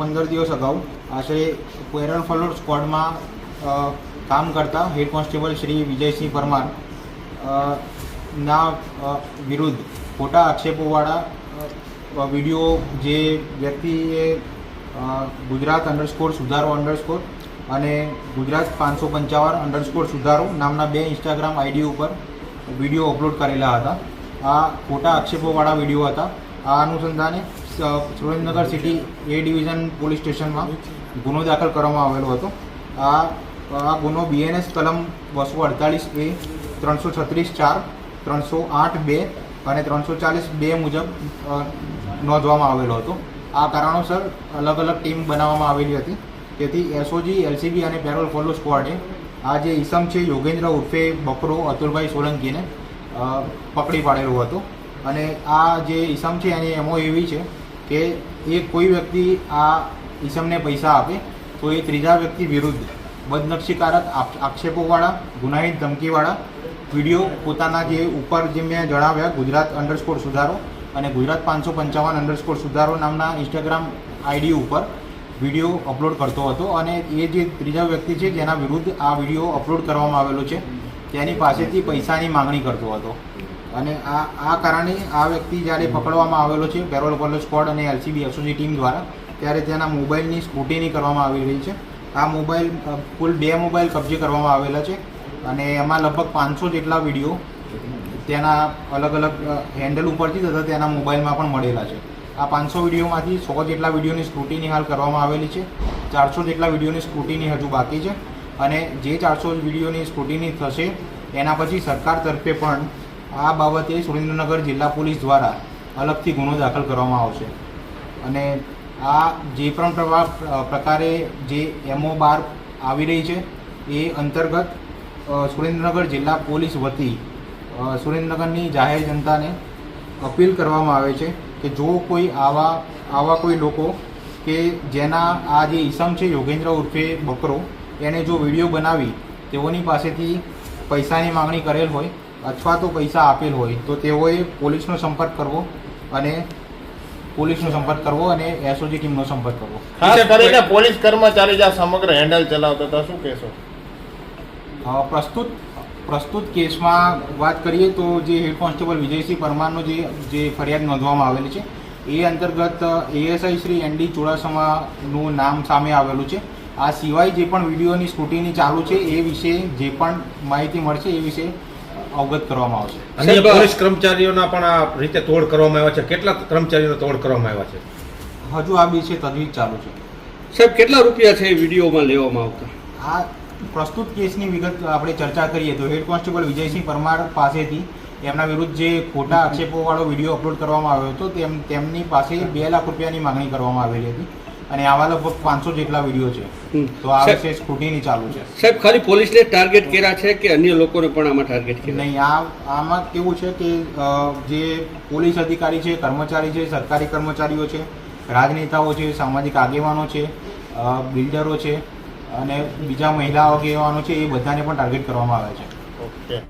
પંદર દિવસ અગાઉ આશરે પેરણ ફલોર સ્કવોડમાં કામ કરતા હેડ કોન્સ્ટેબલ શ્રી વિજયસિંહ પરમાર ના વિરુદ્ધ ખોટા આક્ષેપોવાળા વીડિયો જે વ્યક્તિએ ગુજરાત અંડરસ્કોર સુધારો અંડરસ્કોર અને ગુજરાત પાંચસો પંચાવન અંડરસ્કોર સુધારો નામના બે ઇન્સ્ટાગ્રામ આઈડી ઉપર વીડિયો અપલોડ કરેલા હતા. આ ખોટા આક્ષેપોવાળા વીડિયો હતા. આ અનુસંધાને Surendranagar city A division police સ્ટેશનમાં ગુનો દાખલ કરવામાં આવેલો હતો. આ આ ગુનો બીએનએસ કલમ બસો અડતાલીસ એ, ત્રણસો છત્રીસ ચાર, ત્રણસો આઠ બે અને ત્રણસો ચાલીસ બે મુજબ નોંધવામાં આવેલો હતો. આ કારણોસર અલગ અલગ ટીમ બનાવવામાં આવેલી હતી. તેથી એસઓજી એલસીબી અને પેરોલ ફોલો સ્ક્વોડે આ જે ઈસમ છે યોગેન્દ્ર ઉર્ફે બકરો અતુલભાઈ સોલંકીને પકડી પાડેલો હતો. અને આ જે ઈસમ છે એની એમો એવી છે કે એ કોઈ વ્યક્તિ આ ઈસમને પૈસા આપે, તો એ ત્રીજા વ્યક્તિ વિરુદ્ધ બદનક્ષીકારક આક્ષેપોવાળા, ગુનાહિત ધમકીવાળા વીડિયો પોતાના જે ઉપર જે મેં જણાવ્યા ગુજરાત અંડરસ્કોર સુધારો અને ગુજરાત પાંચસો પંચાવન અંડરસ્કોર સુધારો નામના ઇન્સ્ટાગ્રામ આઈડી ઉપર વીડિયો અપલોડ કરતો હતો અને એ જે ત્રીજા વ્યક્તિ છે જેના વિરુદ્ધ આ વીડિયો અપલોડ કરવામાં આવેલો છે તેની પાસેથી પૈસાની માંગણી કરતો હતો. અને આ આ કારણે આ વ્યક્તિ જ્યારે પકડવામાં આવેલો છે પેરોલ પોલીસ સ્કોડ અને એલસીબી એસઓજી ટીમ દ્વારા ત્યારે તેના મોબાઈલની સ્કૂટીની કરવામાં આવી રહી છે. આ મોબાઈલ કુલ બે મોબાઈલ કબજે કરવામાં આવેલા છે અને એમાં લગભગ પાંચસો જેટલા વીડિયો તેના અલગ અલગ હેન્ડલ ઉપરથી તથા તેના મોબાઈલમાં પણ મળેલા છે. આ પાંચસો વિડીયોમાંથી સો જેટલા વિડીયોની સ્ક્રુટીની હાલ કરવામાં આવેલી છે. ચારસો જેટલા વિડીયોની સ્ક્રુટીની હજુ બાકી છે. અને જે ચારસો વિડીયોની સ્કૂટીની થશે, એના પછી સરકાર તરફે પણ આ બાબતે સુરેન્દ્રનગર જિલ્લા પોલીસ દ્વારા અલગથી ગુનો દાખલ કરવામાં આવશે. અને આ જે પણ પ્રકારે જે એમઓ બાર આવી રહી છે, એ અંતર્ગત સુરેન્દ્રનગર જિલ્લા પોલીસ વતી સુરેન્દ્રનગરની જાહેર જનતાને અપીલ કરવામાં આવે છે કે જો કોઈ આવા આવા કોઈ લોકો કે જેના આ જે ઈસમ છે યોગેન્દ્ર ઉર્ફે બકરો એને જો વીડિયો બનાવી તેઓની પાસેથી પૈસાની માંગણી કરેલ હોય અથવા તો પૈસા આપેલ હોય તો તેઓએ પોલીસનો સંપર્ક કરવો અને પોલીસનો સંપર્ક કરવો અને એસઓજી ટીમનો સંપર્ક કરવો. ખાસ કરીને પોલીસ કર્મચારી જે સમગ્ર હેન્ડલ ચલાવતા હતા શું કહેશો? પ્રસ્તુત પ્રસ્તુત કેસમાં વાત કરીએ તો જે હેડ કોન્સ્ટેબલ વિજયસિંહ પરમારનો જે જે ફરિયાદ નોંધવામાં આવેલી છે એ અંતર્ગત એએસઆઈ શ્રી એન ડી ચુડાસમાનું નામ સામે આવેલું છે. આ સિવાય જે પણ વિડીયોની સ્કૂટીની ચાલુ છે એ વિશે જે પણ માહિતી મળશે એ વિશે અવગત કરવામાં આવશે. અને પોલીસ કર્મચારીઓના પણ આ રીતે તોડ કરવામાં આવ્યા છે. કેટલા કર્મચારીઓને તોડ કરવામાં આવ્યા છે? હજુ આ વિશે તજવીજ ચાલુ છે. સાહેબ કેટલા રૂપિયા છે એ વિડીયોમાં લેવામાં આવતા? આ પ્રસ્તુત કેસની વિગત આપણે ચર્ચા કરીએ તો હેડ કોન્સ્ટેબલ વિજયસિંહ પરમાર પાસેથી એમના વિરુદ્ધ જે ખોટા આક્ષેપોવાળો વીડિયો અપલોડ કરવામાં આવ્યો હતો તેમ તેમની પાસે બે લાખ રૂપિયાની માંગણી કરવામાં આવેલી હતી. અને આવા લગભગ પાંચસો જેટલા વીડિયો છે. તો આ વિશે સ્ક્રુટીની ચાલુ છે. સાહેબ ખાલી પોલીસને ટાર્ગેટ કર્યા છે કે અન્ય લોકોને પણ આમાં ટાર્ગેટ કર્યા? નહીં આ આમાં કેવું છે કે જે પોલીસ અધિકારી છે કર્મચારી છે સરકારી કર્મચારીઓ છે રાજનેતાઓ છે સામાજિક આગેવાનો છે બિલ્ડરો છે અને બીજા મહિલા આગેવાનો છે એ બધાને પણ ટાર્ગેટ કરવામાં આવે છે.